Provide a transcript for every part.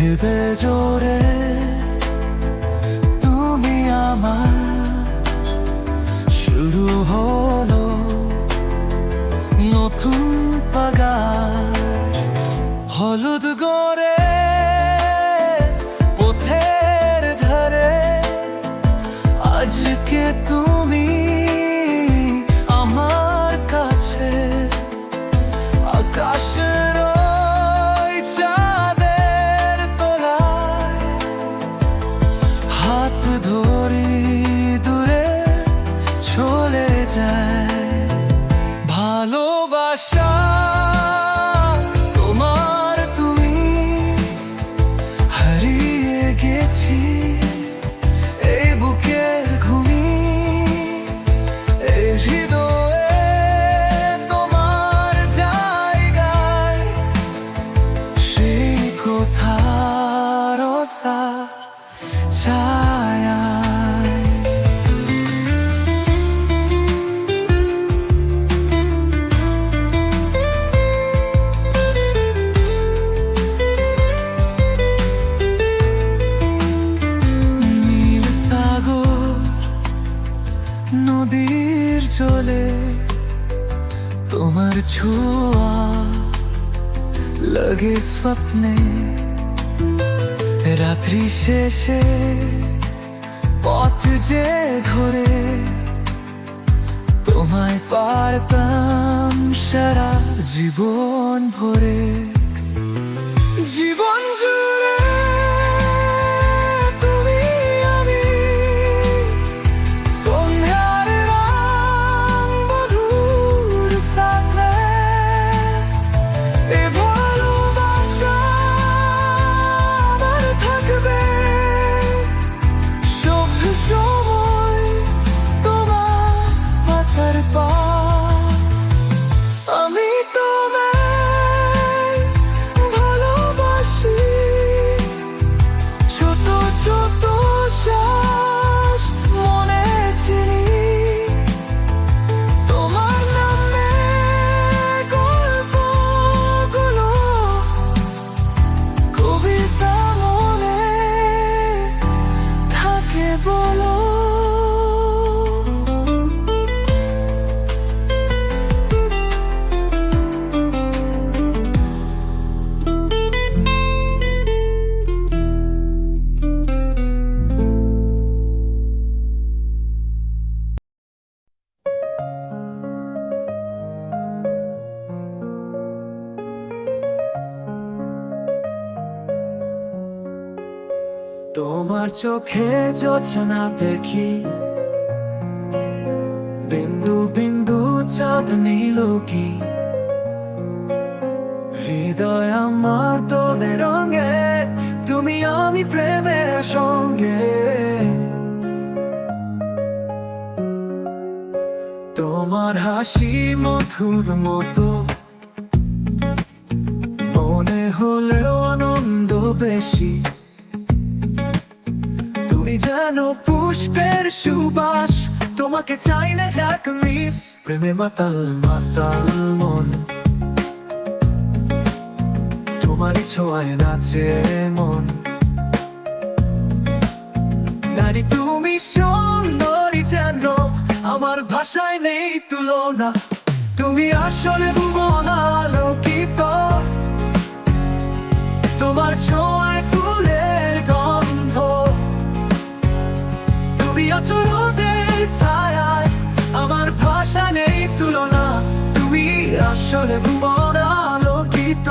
ভেবে জোরে তুমি আমার শুরু হলো নতুন পাগা হলুদ চলে তোমার लगे स्वप्ने রাত্রি শেষে পথ যে ঘরে তোমায় পারতাম সারা জীবন ভরে চোখে যোচনা দেখি। বিন্দু বিন্দু চাঁদ নীল কি? হৃদয় আমার তোদের রঙে, তুমি আমি প্রেমের সঙ্গে। তোমার হাসি মধুর মতো। মনে হলেও আনন্দ বেশি। তুমি জানো পুষ্পের সুবাস। তোমাকে চাই না যাক মিস। প্রেমে মাতাল মাতাল মন। তোমারই ছোঁয়ায় নাচে মন। নারী, তুমি সুন্দরী জানো আমার ভাষায় নেই তুলনা। তুমি আসলে ভুবন আলোকিত। তোমার ছোঁয়ায় রোদের ছায়ায়। আমার ভাষা নেই তুলনা। তুমি আসলে ভুবন আলোকিত।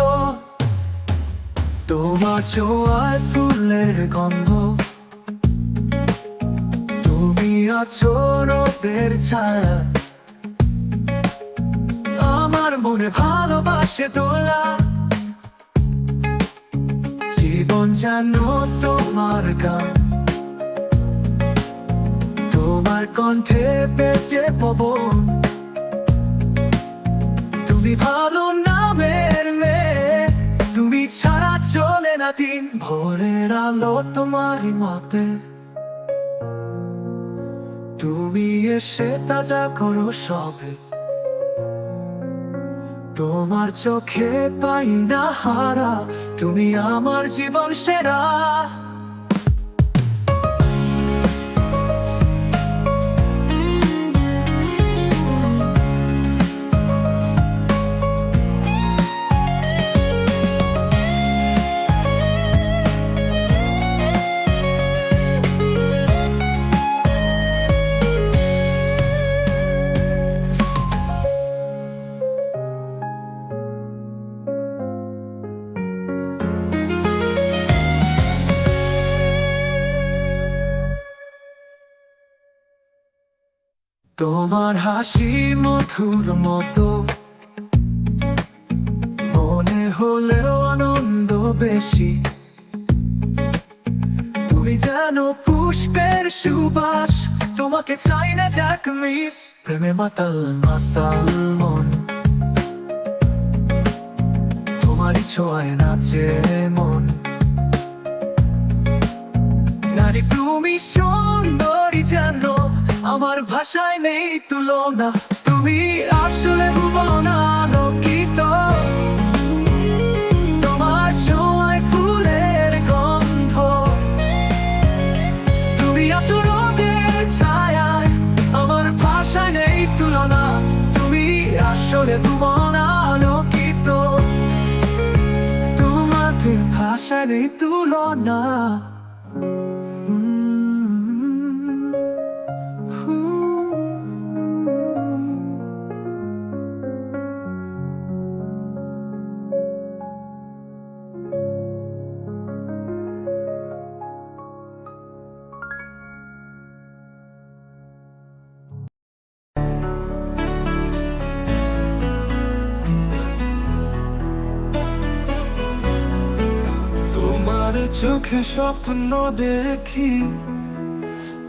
তোমার ছোঁয়ায় ফুলের গন্ধ। তুমি আছো রোদের ছায়া। আমার মনে ভালোবাসে তোলা জীবন জানো তোমার গান। তোমার কণ্ঠে পেয়েছে পবন। তুমি ভালো নামের মেয়ে, তুমি ছাড়া চলে না দিন ভোরের আলো তোমারই মতে। তুমি এসে তাজা করো সবে। তোমার চোখে পাই না হারা, তুমি আমার জীবন সেরা। তোমার হাসি মধুর মতো। মনে হলেও আনন্দ বেশি। তুমি জানো পুষ্পের সুবাস, তোমাকে চাই না যাক মিস। প্রেমে মাতাল মাতাল মন। তোমারই ছোঁয়ায় নাচে মন। নারী, তুমি সুন্দরী জানো আমার ভাষায় নেই তুলনা। তুমি আসলে ভুবনা আলোকিত তোমার ছোঁয়ায় ফুলের গন্ধ। তুমি আসলে ছায়ায় আমার ভাষায় নেই তুলনা। তুমি আসলে ভুবনা আলোকিত তোমার ভাষায় নেই তুলনা। চোখে স্বপ্ন দেখি,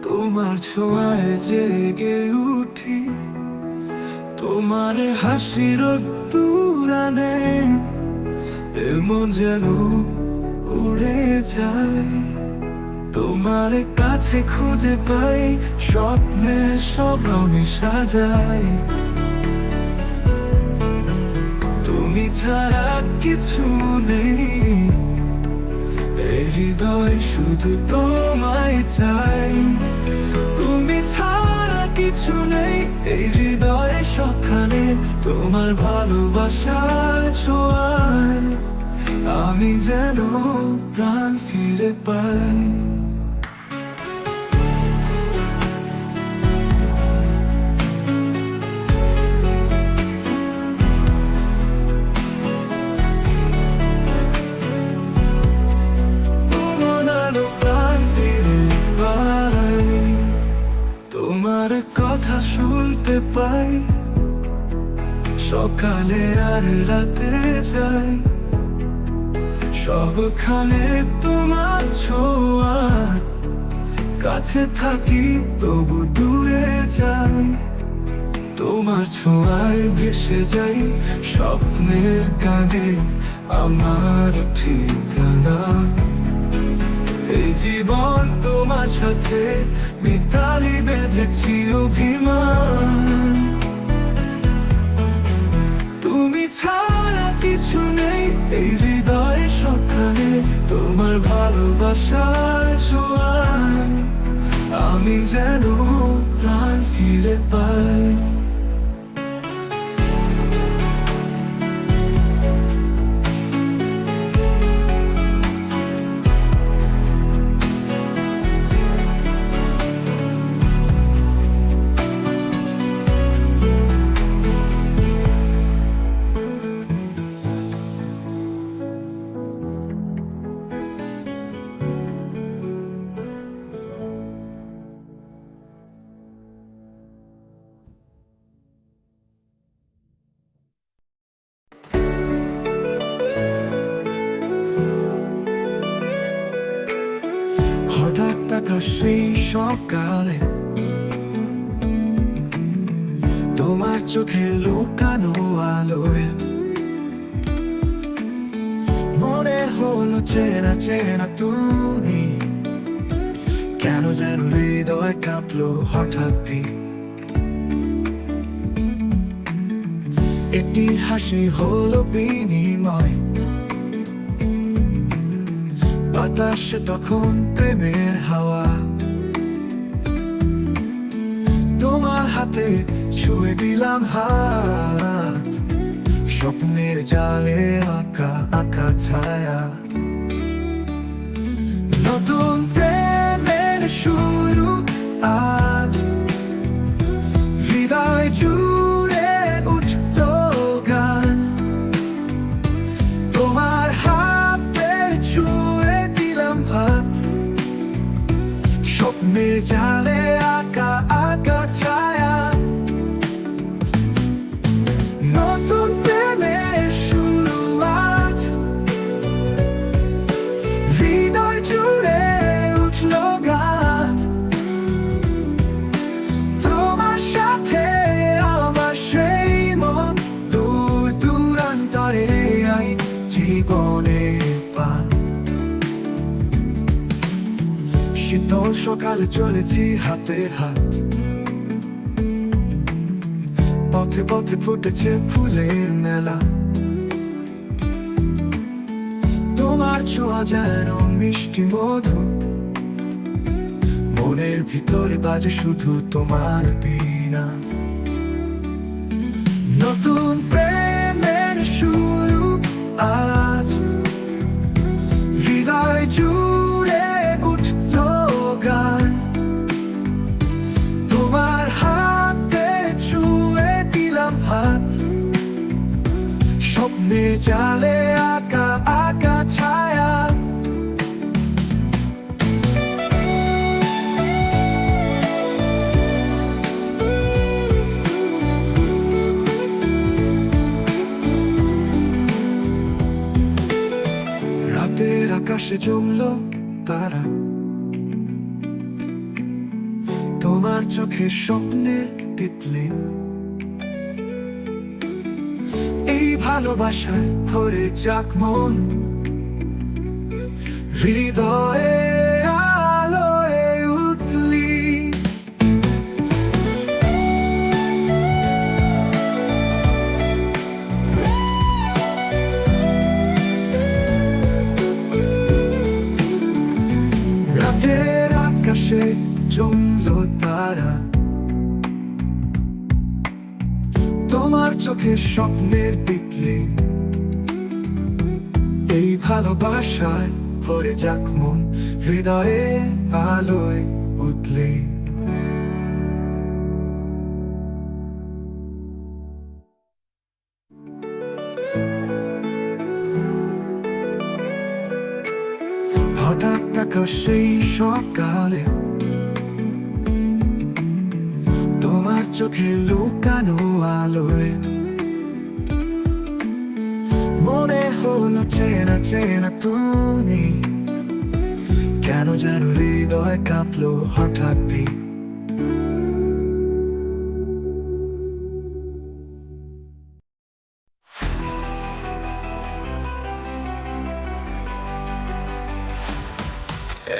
তোমার ছোঁয়ায় জেগে উঠি। তোমার হাসির তুরানে এমন যেন উড়ে যায়। তোমার কাছে খুঁজে পাই, স্বপ্নে সব রঙে সাজাই। তুমি ছাড়া কিছু নেই। হৃদয় শুধু তোমায় চাই। তুমি ছাড়া কিছু নেই, এই হৃদয় সখানে তোমার ভালোবাসা ছোঁয়ায়। আমি যেন প্রাণ ফিরে পাই। শুনতে পাই। সকালে আর রাতে যাই। সবখানে তোমার ছোঁয়া। কাছে থাকি, তবু দূরে যাই। তোমার ছোঁয়ায় ভেসে যাই স্বপ্নের কানে। আমার ঠিকানা এই জীবন তোমার সাথে মিতালি বেঁধেছি অভিমান তুমি ছাড়া কিছু নেই এই হৃদয় সখানে তোমার ভালোবাসার ছোঁয়ায় আমি যেন প্রাণ ফিরে পাই। সকালে তোমার চোখে মনে তুমি। কেন যেন হৃদয় কাঁপলো হাসি হলো বিনিময়। বাতাসে তখন প্রেমের হাওয়া। তোমার হাতে ছুঁয়ে দিলাম হাত স্বপ্নের জালে আঁকা আঁকা ছায়া। নতুন প্রেমের শুরু চলেছি হাতে হাত। পথে পথে ফুটেছে ফুলের মেলা। তোমার ছোঁয়া যেন মিষ্টি মধু। মনের ভিতরে বাজে শুধু তোমার বিনা নতুন আকাশে জমল তারা। তোমার চোখে স্বপ্নে টিপলেন। এই ভালোবাসায় ভরে যাক মন। হৃদয়ে জমল তারা। তোমার চোখে স্বপ্নের পিকলি এই ভালোবাসায় ভরে যাক মন, হৃদয়ে আলোয় উঠলে হঠাৎ দেখা সেই সকালে চোখে লুকানো আলোয়। মনে হলো, চেনা চেনা তুমি। কেন যেন হৃদয় কাঁপলো হঠাৎই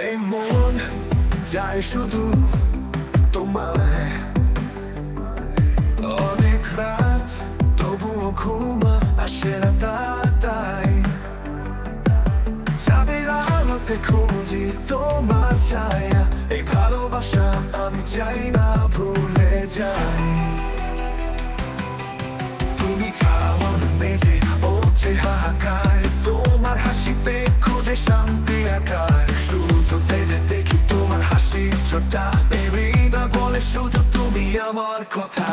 এই মন শুধু ছায়া এই ভালোবাসা আমি চাই না ভুলে যাই তুমি খাওয়ার মেঝে ওঠে হাহাকার তোমার হাসিতে খুঁজে শান্তি আকার শুধু তেলে দেখি তোমার হাসি ছোটা হৃদয় বলে শুধু তুমি আমার কথা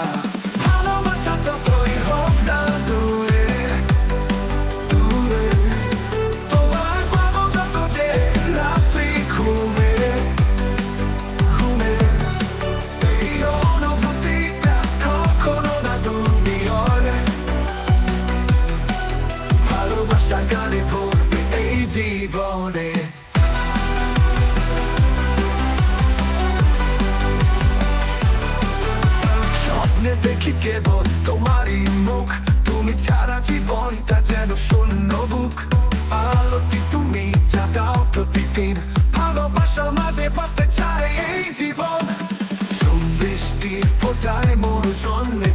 গানে ভরবে এই জীবনে। স্বপ্নে দেখি কেবল তোমারই মুখ। তুমি ছাড়া জীবনটা যেন শূন্য বুক। আলোটি তুমি যা দাও প্রতিদিন। ভালোবাসা মাঝে বাঁচতে চাই এই জীবন। বৃষ্টির ফোটায় মোর জন্মে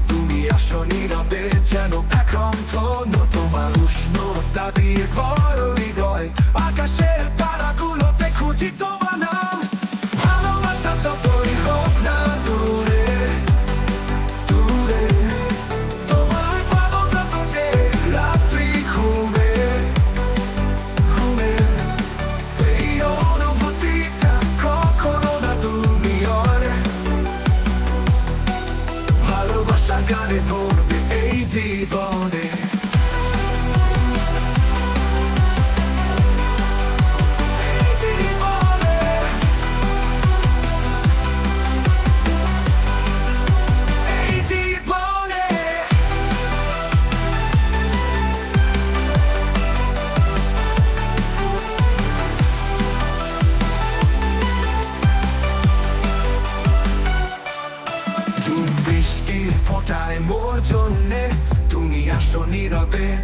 আসো নীরবে যেন একরন্ত তোমার উষ্ণতা দিয়ে বড় হৃদয় আকাশের তারাগুলোতে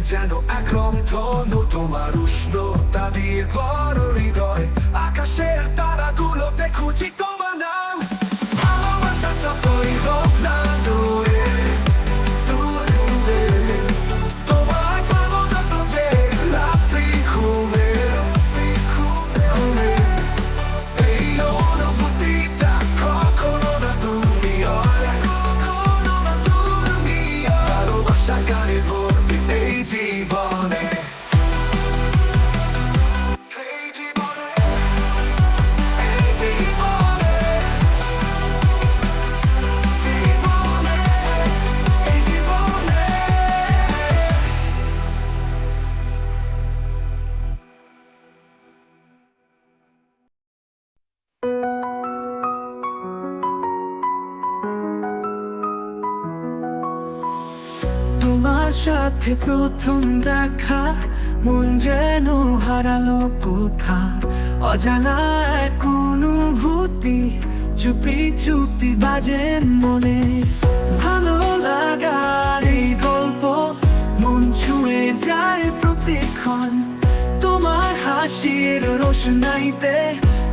যেন একরন্ত তোমার উষ্ণতা দিয়ে বড় প্রথম দেখা, মন যেন হারালো কোথা? অজানা এক অনুভূতি, চুপি চুপি বাজে মনে। ভালো লাগার এই গল্প, মন ছুঁয়ে যায় প্রতিক্ষণ। তোমার হাসির রোশনাইতে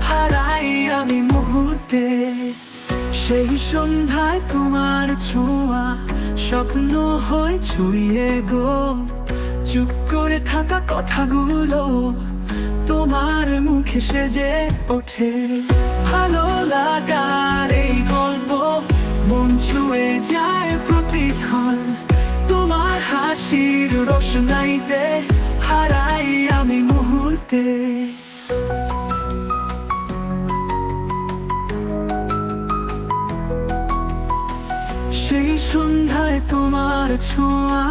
হারাই আমি মুহূর্তে। সেই সন্ধ্যায় তোমার ছোঁয়া, স্বপ্ন হয় ছুঁয়ে গো। চুপ করে থাকা কথাগুলো তোমার মুখে সেজে ওঠে। ভালো লাগার এই গল্প মন ছুঁয়ে যায় প্রতিক্ষণ। তোমার হাসির রোশনাইতে হারাই আমি মুহূর্তে। সেই সন্ধ্যায় তোমার ছোঁয়া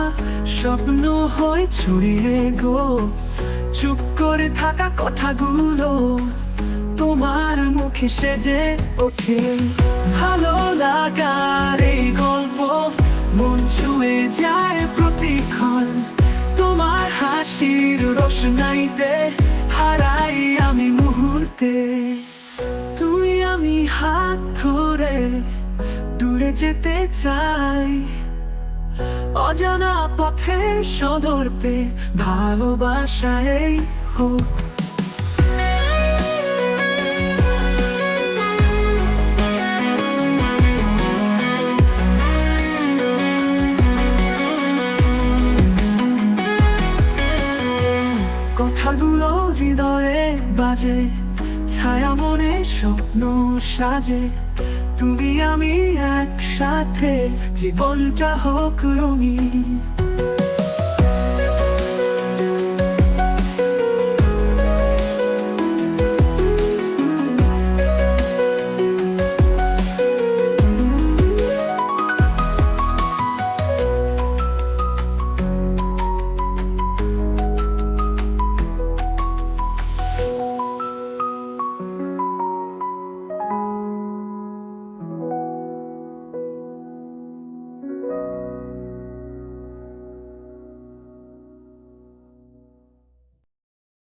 স্বপ্ন হয় ছড়িয়ে গো। চুপ করে থাকা কথাগুলো তোমার মুখে সেজে ওঠে। ভালো লাগার এই গল্প মন ছুঁয়ে যায় প্রতিক্ষণ। তোমার হাসির রোশনাইতে হারাই আমি মুহূর্তে। তুই আমি হাত ধরে দূরে যেতে চাই। অজানা পথে সদর পে ভালোবাসায় হোক। কথাগুলো হৃদয়ে বাজে, ছায়া মনে স্বপ্ন সাজে। তুমি আমি একসাথে জীবনটা হোক রঙিন।